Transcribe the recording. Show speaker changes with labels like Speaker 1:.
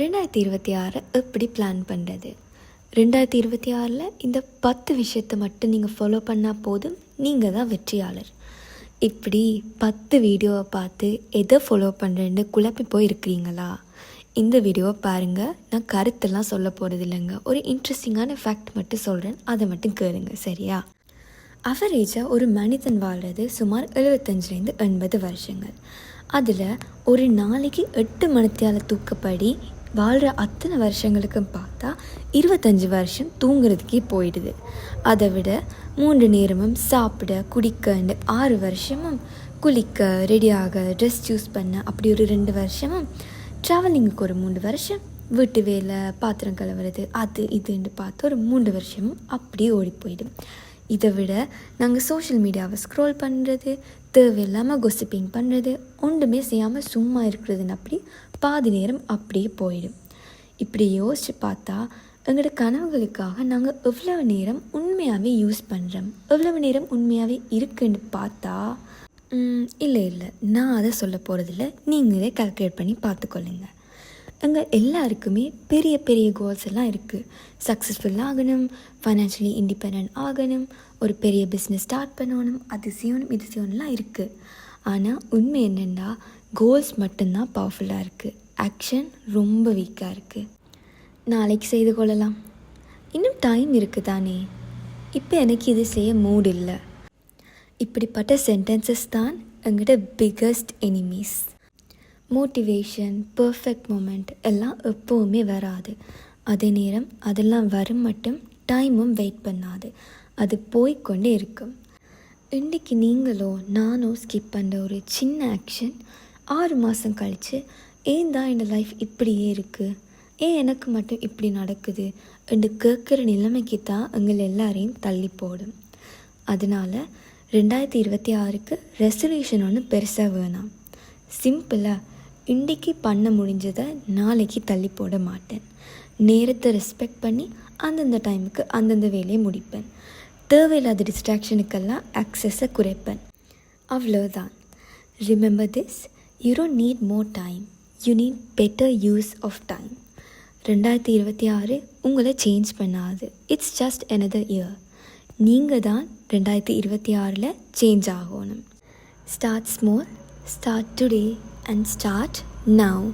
Speaker 1: ரெண்டாயிரத்தி இருபத்தி ஆறை எப்படி பிளான் பண்ணுறது ரெண்டாயிரத்தி இருபத்தி ஆறில் இந்த பத்து விஷயத்தை மட்டும் நீங்கள் ஃபாலோ பண்ணால் போதும் நீங்கள் தான் வெற்றியாளர். இப்படி பத்து வீடியோவை பார்த்து எதை ஃபாலோ பண்ணுறேன்னு குழப்பி போய் இருக்கிறீங்களா இந்த வீடியோவை பாருங்கள் நான் கருத்தெல்லாம் சொல்ல போகிறது இல்லைங்க. ஒரு இன்ட்ரெஸ்டிங்கான ஃபேக்ட் மட்டும் சொல்கிறேன் அதை மட்டும் கேளுங்க. சரியா? அவரேஜாக ஒரு மனிதன் வாழ்கிறது சுமார் எழுபத்தஞ்சிலேருந்து எண்பது வருஷங்கள். அதில் ஒரு நாளைக்கு எட்டு மணித்தியால தூக்கப்படி வாழ்கிற அத்தனை வருஷங்களுக்கும் பார்த்தா இருபத்தஞ்சி வருஷம் தூங்குறதுக்கே போயிடுது. அதை விட மூன்று நேரமும் சாப்பிட குடிக்கண்டு ஆறு வருஷமும் குளிக்க ரெடியாக ட்ரெஸ் சூஸ் பண்ண அப்படி ஒரு ரெண்டு வருஷமும். ட்ராவலிங்குக்கு ஒரு மூன்று வருஷம் வீட்டு வேலை பாத்திரம் கழுவுறது அது இதுன்னு பார்த்து ஒரு மூன்று வருஷமும் அப்படியே ஓடி போயிடும் இதை விட நாங்கள் சோஷியல் மீடியாவை ஸ்க்ரோல் பண்ணுறது தேவையில்லாமல் கொசிப்பிங் பண்ணுறது ஒன்றுமே செய்யாமல் சும்மா இருக்கிறதுன்னு அப்படி பாதி நேரம் அப்படியே போயிடும். இப்படி யோசித்து பார்த்தா எங்களோட கனவுகளுக்காக நாங்கள் எவ்வளவு நேரம் உண்மையாகவே யூஸ் பண்ணுறோம் எவ்வளவு நேரம் உண்மையாகவே இருக்குன்னு பார்த்தா இல்லை இல்லை. நான் அதை சொல்ல போகிறதில்ல நீங்களே கால்குலேட் பண்ணி பார்த்துக்கொள்ளுங்க. எங்கள் எல்லாருக்குமே பெரிய பெரிய கோல்ஸ் எல்லாம் இருக்குது சக்ஸஸ்ஃபுல் ஆகணும் ஃபைனான்ஷியலி இண்டிபெண்ட் ஆகணும் ஒரு பெரிய பிஸ்னஸ் ஸ்டார்ட் பண்ணணும் அது செய்யணும் இது செய்யணும்லாம் இருக்குது ஆனால் உண்மை என்னென்னா கோல்ஸ் மட்டும்தான் பவர்ஃபுல்லாக இருக்குது ஆக்ஷன் ரொம்ப வீக்காக இருக்குது நாளைக்கு செய்து கொள்ளலாம். இன்னும் டைம் இருக்குது தானே இப்போ எனக்கு இது செய்ய மூட் இல்லை. இப்படிப்பட்ட சென்டென்சஸ் தான் எங்கிட்ட biggest enemies motivation perfect moment எல்லாம் எப்போவுமே வராது. அதே நேரம் அதெல்லாம் வரும் மட்டும் டைமும் வெயிட் பண்ணாது. அது போய்க்கொண்டே இருக்கும். இன்றைக்கி நீங்களோ நானோ ஸ்கிப் பண்ணுற ஒரு சின்ன ஆக்ஷன் ஆறு மாதம் கழித்து ஏன் தான் என் லைஃப் இப்படியே இருக்குது ஏன் எனக்கு மட்டும் இப்படி நடக்குது? என்று கேட்குற நிலைமைக்கு தான் எங்கள் எல்லாரையும் தள்ளி போடும். அதனால் ரெண்டாயிரத்தி இருபத்தி ஆறுக்கு ரெசல்யூஷன் ஒன்று பெருசாக வேணாம். சிம்பிளாக இன்றைக்கி பண்ண முடிஞ்சதை நாளைக்கு தள்ளி போட மாட்டேன். நேரத்தை ரெஸ்பெக்ட் பண்ணி அந்தந்த டைமுக்கு அந்தந்த வேலையை முடிப்பேன். தேவையில்லாத டிஸ்ட்ராக்ஷனுக்கெல்லாம் ஆக்சஸை குறைப்பேன். அவ்வளோதான் remember this you don't need more time you need better use of time ரெண்டாயிரத்தி இருபத்தி ஆறு உங்களை சேஞ்ச் பண்ணாது. இட்ஸ் ஜஸ்ட் எனதர் இயர் நீங்கள் தான் ரெண்டாயிரத்தி இருபத்தி ஆறில் சேஞ்ச் ஆகணும். Start small start today and start now